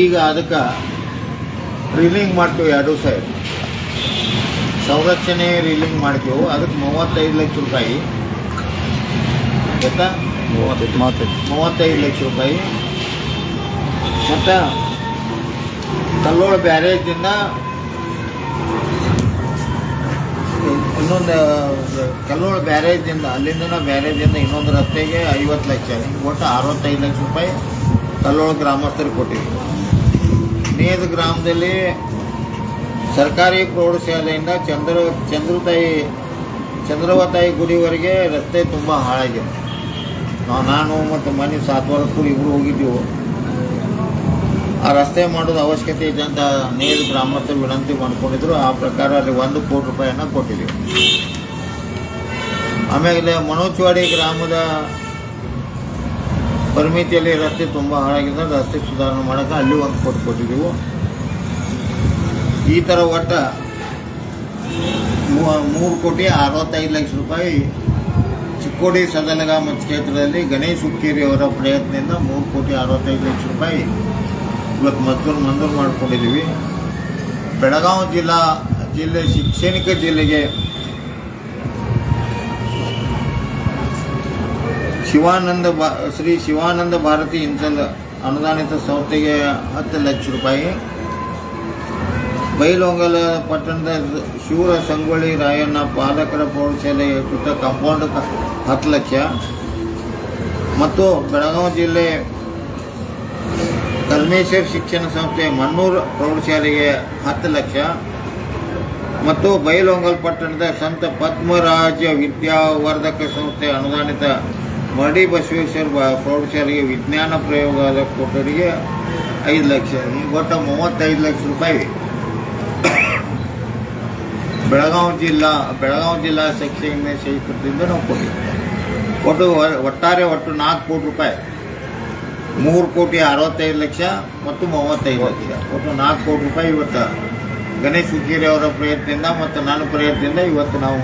ಈಗ ಅದಕ್ಕೆ ರೀಲಿಂಗ್ ಮಾಡ್ತೀವಿ ಎರಡು ಸೈಡ್ ಸಂರಕ್ಷಣೆ ರೀಲಿಂಗ್ ಮಾಡ್ತೀವಿ. ಅದಕ್ಕೆ ಮೂವತ್ತೈದು ಲಕ್ಷ ರೂಪಾಯಿ. ಗೊತ್ತಾ? ಮೂವತ್ತೈದು ಲಕ್ಷ ರೂಪಾಯಿ. ಮತ್ತು ಕಲ್ಲೋಳ ಬ್ಯಾರೇಜಿಂದ ಇನ್ನೊಂದು ಕಲ್ಲೋಳ ಬ್ಯಾರೇಜಿಂದ ಅಲ್ಲಿಂದ ಬ್ಯಾರೇಜಿಂದ ಇನ್ನೊಂದು ರಸ್ತೆಗೆ ಐವತ್ತು ಲಕ್ಷ. ಒಟ್ಟು ಅರವತ್ತೈದು ಲಕ್ಷ ರೂಪಾಯಿ. ಕಲ್ಲೋಳ ಗ್ರಾಮಸ್ಥರಿಗೆ ಕೊಟ್ಟಿವಿ ನೇದ ಗ್ರಾಮದಲ್ಲಿ ಸರ್ಕಾರಿ ಪ್ರೌಢಶಾಲೆಯಿಂದ ಚಂದ್ರ, ಚಂದ್ರತಾಯಿ, ಚಂದ್ರವತಾಯಿ ಗುಡಿವರೆಗೆ ರಸ್ತೆ ತುಂಬ ಹಾಳಾಗಿದೆ. ನಾವು, ನಾನು ಮತ್ತು ಮನೆ ಸಾತ್ವರಕ್ಕೂ ಇಬ್ಬರು ಹೋಗಿದ್ದೆವು. ಆ ರಸ್ತೆ ಮಾಡೋದು ಅವಶ್ಯಕತೆ ಇದೆ ಅಂತ ನೇರ ಗ್ರಾಮಸ್ಥರು ವಿನಂತಿ ಮಾಡ್ಕೊಂಡಿದ್ರು. ಆ ಪ್ರಕಾರ ಅಲ್ಲಿ ಒಂದು ಕೋಟಿ ರೂಪಾಯಿಯನ್ನು ಕೊಟ್ಟಿದ್ದೀವಿ. ಆಮೇಲೆ ಮನೋಜ್ವಾಡಿ ಗ್ರಾಮದ ಪರಿಮಿತಿಯಲ್ಲಿ ರಸ್ತೆ ತುಂಬ ಹಾಳಾಗಿದೆ. ರಸ್ತೆ ಸುಧಾರಣೆ ಮಾಡೋಕೆ ಅಲ್ಲಿ ಒಂದು ಕೊಟ್ಟು ಕೊಟ್ಟಿದ್ದೀವಿ. ಈ ಥರ ಒಟ್ಟು ಮೂರು ಕೋಟಿ ಅರವತ್ತೈದು ಲಕ್ಷ ರೂಪಾಯಿ ಚಿಕ್ಕೋಡಿ ಸದಲಗಾಮ ಕ್ಷೇತ್ರದಲ್ಲಿ ಗಣೇಶ್ ಹುಕ್ಕೇರಿ ಅವರ ಪ್ರಯತ್ನದಿಂದ ಮೂರು ಕೋಟಿ ಅರವತ್ತೈದು ಲಕ್ಷ ರೂಪಾಯಿ ಇವತ್ತು ಮಂಜೂರು ಮಂಜೂರು ಮಾಡಿಕೊಂಡಿದ್ದೀವಿ. ಬೆಳಗಾವಿ ಜಿಲ್ಲಾ, ಜಿಲ್ಲೆ, ಶೈಕ್ಷಣಿಕ ಜಿಲ್ಲೆಗೆ ಶಿವಾನಂದ ಬಾ, ಶ್ರೀ ಶಿವಾನಂದ ಭಾರತಿ ಇಂಚಲ್ ಅನುದಾನಿತ ಸಂಸ್ಥೆಗೆ ಹತ್ತು ಲಕ್ಷ ರೂಪಾಯಿ. ಬೈಲೊಂಗಲ ಪಟ್ಟಣದ ಶಿವರ ಸಂಗೊಳ್ಳಿ ರಾಯಣ್ಣ ಪಾಲಕರ ಪ್ರೌಢಶಾಲೆಯ ಸುತ್ತ ಕಾಂಪೌಂಡ್ ಹತ್ತು ಲಕ್ಷ. ಮತ್ತು ಬೆಳಗಾವಿ ಜಿಲ್ಲೆ ಕಲ್ಮೇಶ್ವರ್ ಶಿಕ್ಷಣ ಸಂಸ್ಥೆ ಮಣ್ಣೂರು ಪ್ರೌಢಶಾಲೆಗೆ ಹತ್ತು ಲಕ್ಷ. ಮತ್ತು ಬೈಲೊಂಗಲ್ ಪಟ್ಟಣದ ಸಂತ ಪದ್ಮರಾಜ ವಿದ್ಯಾವರ್ಧಕ ಸಂಸ್ಥೆ ಅನುದಾನಿತ ಮರಡಿ ಬಸವೇಶ್ವರ ಪ್ರೌಢಶಾಲೆಗೆ ವಿಜ್ಞಾನ ಪ್ರಯೋಗಾಲಯ ಕೊಟ್ಟವರಿಗೆ ಐದು ಲಕ್ಷ. ಒಟ್ಟು ಮೂವತ್ತೈದು ಲಕ್ಷ ರೂಪಾಯಿ. ಬೆಳಗಾವಿ ಜಿಲ್ಲಾ ಬೆಳಗಾವಿ ಜಿಲ್ಲಾ ಶಿಕ್ಷಣ ಶೈಕ್ಷಣದಿಂದ ನಾವು ಕೊಟ್ಟಿದ್ದೀವಿ ಒಟ್ಟು ಒಟ್ಟಾರೆ ಒಟ್ಟು ನಾಲ್ಕು ಕೋಟಿ ರೂಪಾಯಿ. ಮೂರು ಕೋಟಿ ಅರವತ್ತೈದು ಲಕ್ಷ ಮತ್ತು ಮೂವತ್ತೈದು ಲಕ್ಷ. ಒಟ್ಟು ನಾಲ್ಕು ಕೋಟಿ ರೂಪಾಯಿ ಇವತ್ತು ಗಣೇಶ್ ಹುಕ್ಕೇರಿ ಅವರ ಪ್ರಯತ್ನದಿಂದ ಮತ್ತು ನನ್ನ ಪ್ರಯತ್ನದಿಂದ ಇವತ್ತು ನಾವು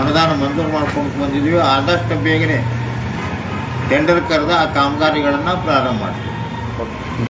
ಅನುದಾನ ಮಂಜೂರು ಮಾಡ್ಕೊಂಡು ಬಂದಿದ್ದೀವಿ. ಆದಷ್ಟು ಬೇಗನೆ ಟೆಂಡರ್ ಕರೆದ ಆ ಕಾಮಗಾರಿಗಳನ್ನು ಪ್ರಾರಂಭ ಮಾಡಿ.